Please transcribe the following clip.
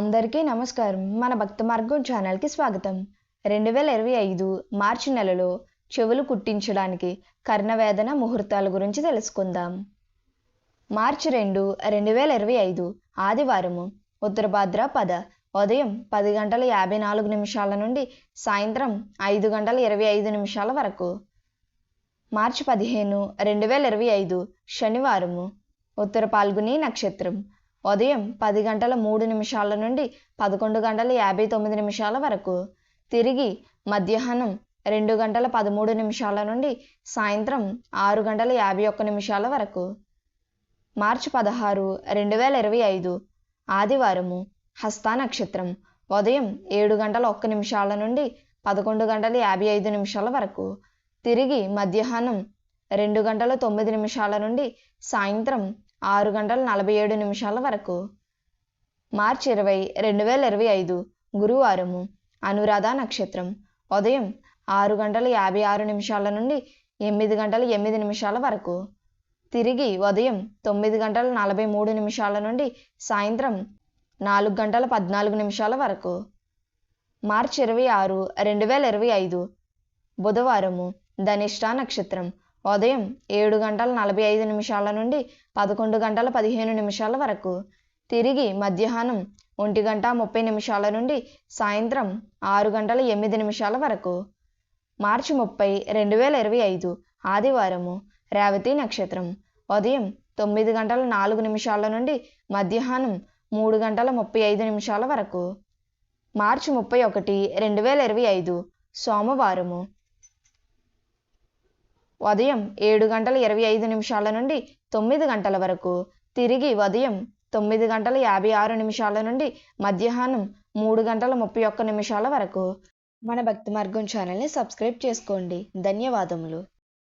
అందరికీ నమస్కారం. మన భక్త మార్గం ఛానల్కి స్వాగతం. రెండు వేల ఇరవై ఐదు మార్చి నెలలో చెవులు కుట్టించడానికి కర్ణవేదన ముహూర్తాల గురించి తెలుసుకుందాం. మార్చి రెండు రెండు వేల ఇరవై ఐదు ఆదివారము ఉత్తరభాద్ర పద. ఉదయం పది గంటల యాభై నాలుగు నిమిషాల నుండి సాయంత్రం ఐదు గంటల ఇరవై ఐదు నిమిషాల వరకు. మార్చి పదిహేను రెండు వేల ఇరవై ఐదు శనివారము ఉత్తర పాల్గొని నక్షత్రం. ఉదయం పది గంటల మూడు నిమిషాల నుండి పదకొండు గంటల యాభై తొమ్మిది నిమిషాల వరకు. తిరిగి మధ్యాహ్నం రెండు గంటల పదమూడు నిమిషాల నుండి సాయంత్రం ఆరు గంటల యాభై ఒక్క నిమిషాల వరకు. మార్చి పదహారు రెండు వేల ఇరవై ఐదు. ఆదివారము హస్తా నక్షత్రం. ఉదయం ఏడు గంటల ఒక్క నిమిషాల నుండి పదకొండు గంటల యాభై ఐదు నిమిషాల వరకు. తిరిగి మధ్యాహ్నం రెండు గంటల తొమ్మిది నిమిషాల నుండి సాయంత్రం ఆరు గంటల నలభై ఏడు నిమిషాల వరకు. మార్చి ఇరవై రెండు వేల ఇరవై ఐదు గురువారము అనురాధ నక్షత్రం. ఉదయం ఆరు గంటల యాభై ఆరు నిమిషాల నుండి ఎనిమిది గంటల ఎనిమిది నిమిషాల వరకు. తిరిగి ఉదయం తొమ్మిది గంటల నలభై మూడు నిమిషాల నుండి సాయంత్రం నాలుగు గంటల పద్నాలుగు నిమిషాల వరకు. మార్చి ఇరవై ఆరు రెండు వేల ఇరవై ఐదు బుధవారము ధనిష్ట నక్షత్రం. ఉదయం ఏడు గంటల నలభై ఐదు నిమిషాల నుండి పదకొండు గంటల పదిహేను నిమిషాల వరకు. తిరిగి మధ్యాహ్నం ఒంటి గంట ముప్పై నిమిషాల నుండి సాయంత్రం ఆరు గంటల ఎనిమిది నిమిషాల వరకు. మార్చి ముప్పై రెండు వేల ఇరవై ఐదు ఆదివారము రేవతి నక్షత్రం. ఉదయం తొమ్మిది గంటల నాలుగు నిమిషాల నుండి మధ్యాహ్నం మూడు గంటల ముప్పై ఐదు నిమిషాల వరకు. మార్చి ముప్పై ఒకటి రెండు వేల ఇరవై ఐదు సోమవారము ఉదయం ఏడు గంటల ఇరవై ఐదు నిమిషాల నుండి తొమ్మిది గంటల వరకు తిరిగి ఉదయం తొమ్మిది గంటల యాభై ఆరు నిమిషాల నుండి మధ్యాహ్నం మూడు గంటల ముప్పై ఒక్క నిమిషాల వరకు. మన భక్తి మార్గం ఛానల్ని సబ్స్క్రైబ్ చేసుకోండి. ధన్యవాదములు.